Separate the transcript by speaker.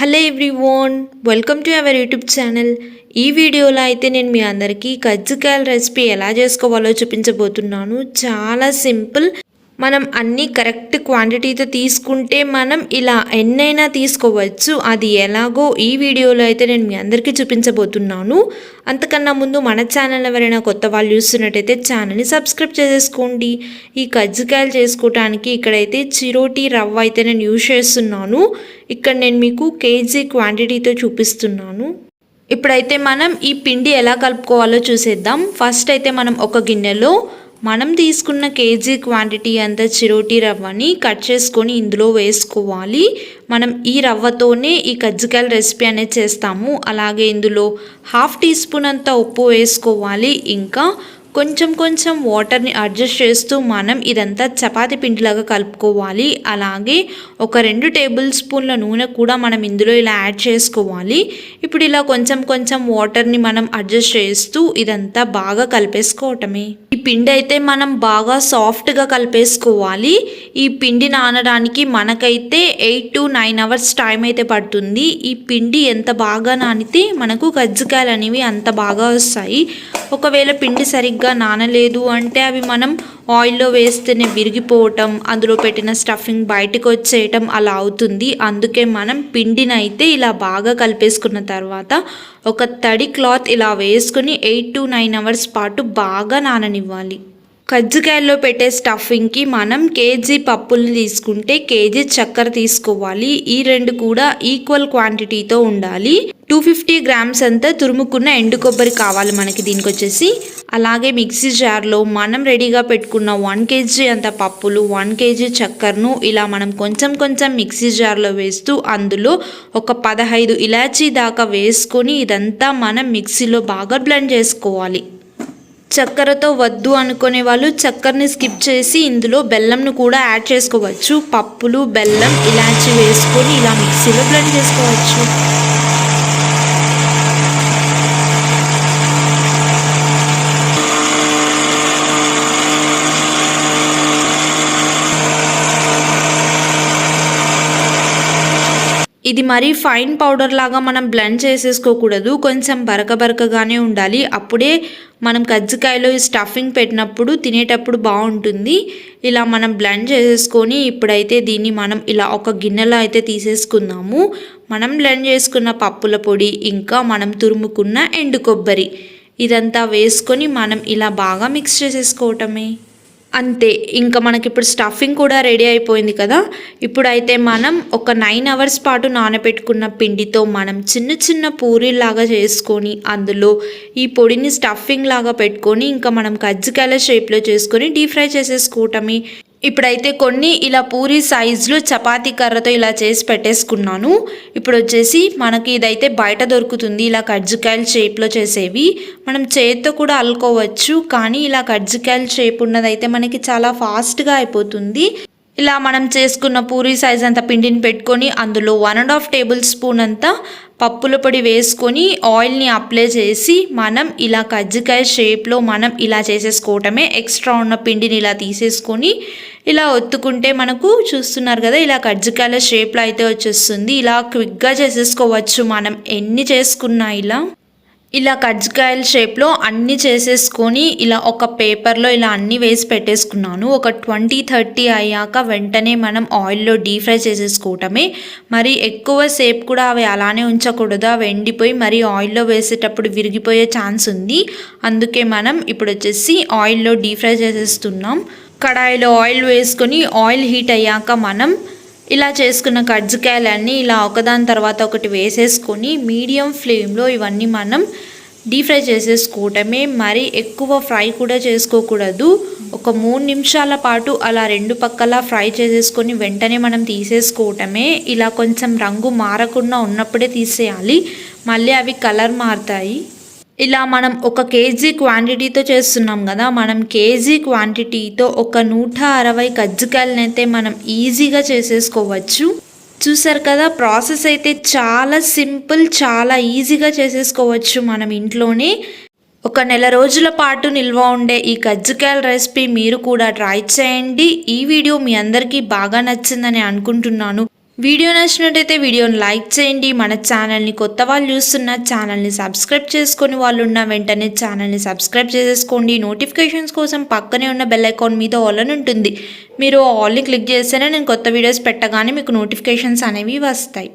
Speaker 1: Hello everyone welcome to our YouTube channel. ఈ వీడియోలో అయితే నేను మీ అందరికీ కజ్జికాయల రెసిపీ ఎలా చేసుకోవాలో చూపించబోతున్నాను. చాలా సింపుల్ మనం అన్నీ కరెక్ట్ క్వాంటిటీతో తీసుకుంటే మనం ఇలా ఎన్నైనా తీసుకోవచ్చు. అది ఎలాగో ఈ వీడియోలో అయితే నేను మీ అందరికీ చూపించబోతున్నాను. అంతకన్నా ముందు మన ఛానల్ ఎవరైనా కొత్త వాళ్ళు చూస్తున్నట్టయితే ఛానల్ని సబ్స్క్రైబ్ చేసేసుకోండి. ఈ కజ్జికాయలు చేసుకోవటానికి ఇక్కడైతే చిరోటి రవ్వ అయితే నేను యూజ్ చేస్తున్నాను. ఇక్కడ నేను మీకు కేజీ క్వాంటిటీతో చూపిస్తున్నాను. ఇప్పుడైతే మనం ఈ పిండి ఎలా కలుపుకోవాలో చూసేద్దాం. ఫస్ట్ అయితే మనం ఒక గిన్నెలో మనం తీసుకున్న కేజీ క్వాంటిటీ అంత చిరోటి రవ్వని కట్ చేసుకొని ఇందులో వేసుకోవాలి. మనం ఈ రవ్వతోనే ఈ కజ్జికాయల రెసిపీ అనేది చేస్తాము. అలాగే ఇందులో హాఫ్ టీ స్పూన్ అంత ఉప్పు వేసుకోవాలి. ఇంకా కొంచెం కొంచెం వాటర్ని అడ్జస్ట్ చేస్తూ మనం ఇదంతా చపాతి పిండిలాగా కలుపుకోవాలి. అలాగే ఒక రెండు టేబుల్ స్పూన్ల నూనె కూడా మనం ఇందులో ఇలా యాడ్ చేసుకోవాలి. ఇప్పుడు ఇలా కొంచెం కొంచెం వాటర్ని మనం అడ్జస్ట్ చేస్తూ ఇదంతా బాగా కలిపేసుకోవటమే. ఈ పిండి అయితే మనం బాగా సాఫ్ట్గా కలిపేసుకోవాలి. ఈ పిండి నానడానికి మనకైతే eight to nine hours time అయితే పడుతుంది. ఈ పిండి ఎంత బాగా నానితే మనకు కజ్జికాయలు అనేవి అంత బాగా వస్తాయి. ఒకవేళ పిండి సరిగ్గా నానలేదు అంటే అవి మనం ఆయిల్లో వేస్తేనే విరిగిపోవటం అందులో పెట్టిన స్టఫింగ్ బయటకు వచ్చేయటం అలా అవుతుంది. అందుకే మనం పిండిని అయితే ఇలా బాగా కలిపేసుకున్న తర్వాత ఒక తడి క్లాత్ ఇలా వేసుకుని ఎయిట్ టు నైన్ అవర్స్ పాటు బాగా నాననివ్వాలి. కజ్జికాయల్లో పెట్టే స్టఫింగ్కి మనం కేజీ పప్పుల్ని తీసుకుంటే కేజీ చక్కెర తీసుకోవాలి. ఈ రెండు కూడా ఈక్వల్ క్వాంటిటీతో ఉండాలి. టూ ఫిఫ్టీ గ్రామ్స్ అంతా తురుముకున్న ఎండు కొబ్బరి కావాలి మనకి దీనికి వచ్చేసి అలాగే మిక్సీ జార్లో మనం రెడీగా పెట్టుకున్న వన్ కేజీ అంత పప్పులు వన్ కేజీ చక్కెరను ఇలా మనం కొంచెం కొంచెం మిక్సీ జార్లో వేస్తూ అందులో ఒక పదహైదు ఇలాచీ దాకా వేసుకొని ఇదంతా మనం మిక్సీలో బాగా బ్లెండ్ చేసుకోవాలి. చక్కెరతో వద్దు అనుకునే వాళ్ళు చక్కెరని స్కిప్ చేసి ఇందులో బెల్లంను కూడా యాడ్ చేసుకోవచ్చు. పప్పులు బెల్లం ఇలాచి వేసుకొని ఇలా మిక్సీలో బ్లెండ్ చేసుకోవచ్చు. ఇది మరీ ఫైన్ పౌడర్ లాగా మనం బ్లెండ్ చేసేసుకోకూడదు. కొంచెం బరక బరకగానే ఉండాలి. అప్పుడే మనం కజ్జికాయలో ఈ స్టఫింగ్ పెట్టినప్పుడు తినేటప్పుడు బాగుంటుంది. ఇలా మనం బ్లెండ్ చేసేసుకొని ఇప్పుడైతే దీన్ని మనం ఇలా ఒక గిన్నెలో అయితే తీసేసుకుందాము. మనం బ్లెండ్ చేసుకున్న పప్పుల పొడి ఇంకా మనం తురుముకున్న ఎండు కొబ్బరి. ఇదంతా వేసుకొని మనం ఇలా బాగా మిక్స్ చేసేసుకోవటమే. అంతే. ఇంకా మనకి ఇప్పుడు స్టఫింగ్ కూడా రెడీ అయిపోయింది కదా. ఇప్పుడైతే మనం ఒక నైన్ అవర్స్ పాటు నానబెట్టుకున్న పిండితో మనం చిన్న చిన్న పూరీలాగా చేసుకొని అందులో ఈ పొడిని స్టఫింగ్ లాగా పెట్టుకొని ఇంకా మనం కజ్జికాయల షేప్లో చేసుకొని డీప్ ఫ్రై చేసేసుకోవటమే. ఇప్పుడైతే కొన్ని ఇలా పూరి సైజులో చపాతీ కర్రతో ఇలా చేసి పెట్టేసుకున్నాను. ఇప్పుడు వచ్చేసి మనకి ఇదైతే బయట దొరుకుతుంది. ఇలా కజ్జికాయల షేప్లో చేసేవి. మనం చేతితో కూడా అల్లుకోవచ్చు. కానీ ఇలా కజ్జికాయల షేప్ ఉన్నదైతే మనకి చాలా ఫాస్ట్గా అయిపోతుంది. ఇలా మనం చేసుకున్న పూరి సైజ్ అంత పిండిని పెట్టుకొని అందులో one and half tablespoon అంతా పప్పుల పొడి వేసుకొని ఆయిల్ని అప్లై చేసి మనం ఇలా కజ్జికాయ షేప్లో మనం ఇలా చేసేసుకోవటమే ఎక్స్ట్రా ఉన్న పిండిని ఇలా తీసేసుకొని ఇలా ఒత్తుకుంటే మనకు చూస్తున్నారు కదా ఇలా కజ్జికాయల షేప్లో అయితే వచ్చేస్తుంది. ఇలా క్విక్గా చేసేసుకోవచ్చు మనం. ఎన్ని చేసుకున్నా ఇలా. ఇలా కజ్జికాయల షేప్లో అన్నీ చేసేసుకొని ఇలా ఒక పేపర్లో ఇలా అన్నీ వేసి పెట్టేసుకున్నాను. ఒక ట్వంటీ థర్టీ అయ్యాక వెంటనే మనం ఆయిల్లో డీప్ ఫ్రై చేసేసుకోవటమే. మరి ఎక్కువ సేపు కూడా అవి అలానే ఉంచకూడదు. అవి ఎండిపోయి మరి ఆయిల్లో వేసేటప్పుడు విరిగిపోయే ఛాన్స్ ఉంది. అందుకే మనం ఇప్పుడు వచ్చేసి ఆయిల్లో డీప్ ఫ్రై చేసేస్తున్నాం. కడాయిలో ఆయిల్ వేసుకొని ఆయిల్ హీట్ అయ్యాక మనం ఇలా చేసుకున్న కజ్జికాయలన్నీ ఇలా ఒకదాని తర్వాత ఒకటి వేసేసుకొని మీడియం ఫ్లేమ్లో ఇవన్నీ మనం డీప్ ఫ్రై చేసేసుకోవటమే. మరి ఎక్కువ ఫ్రై కూడా చేసుకోకూడదు. ఒక మూడు నిమిషాల పాటు అలా రెండు పక్కల ఫ్రై చేసేసుకొని వెంటనే మనం తీసేసుకోవటమే. ఇలా కొంచెం రంగు మారకుండా ఉన్నప్పుడే తీసేయాలి. మళ్ళీ అవి కలర్ మారుతాయి. ఇలా మనం ఒక కేజీ క్వాంటిటీతో చేస్తున్నాం కదా మనం కేజీ క్వాంటిటీతో ఒక నూట అరవై కజ్జికాయలనైతే మనం ఈజీగా చేసేసుకోవచ్చు. చూసారు కదా ప్రాసెస్ అయితే చాలా సింపుల్ చాలా ఈజీగా చేసేసుకోవచ్చు మనం ఇంట్లోనే. ఒక నెల రోజుల పాటు నిల్వ ఉండే ఈ కజ్జికాయల రెసిపీ మీరు కూడా ట్రై చేయండి. ఈ వీడియో మీ అందరికీ బాగా నచ్చిందని అనుకుంటున్నాను. వీడియో నచ్చినట్టయితే వీడియోని లైక్ చేయండి. మన ఛానల్ని కొత్త వాళ్ళు చూస్తున్న ఛానల్ని సబ్స్క్రైబ్ చేసుకుని వాళ్ళు ఉన్న వెంటనే ఛానల్ని సబ్స్క్రైబ్ చేసేసుకోండి. నోటిఫికేషన్స్ కోసం పక్కనే ఉన్న బెల్ ఐకాన్ మీద ఆల్ అని ఉంటుంది. మీరు ఆల్ని క్లిక్ చేస్తేనే నేను కొత్త వీడియోస్ పెట్టగానే మీకు నోటిఫికేషన్స్ అనేవి వస్తాయి.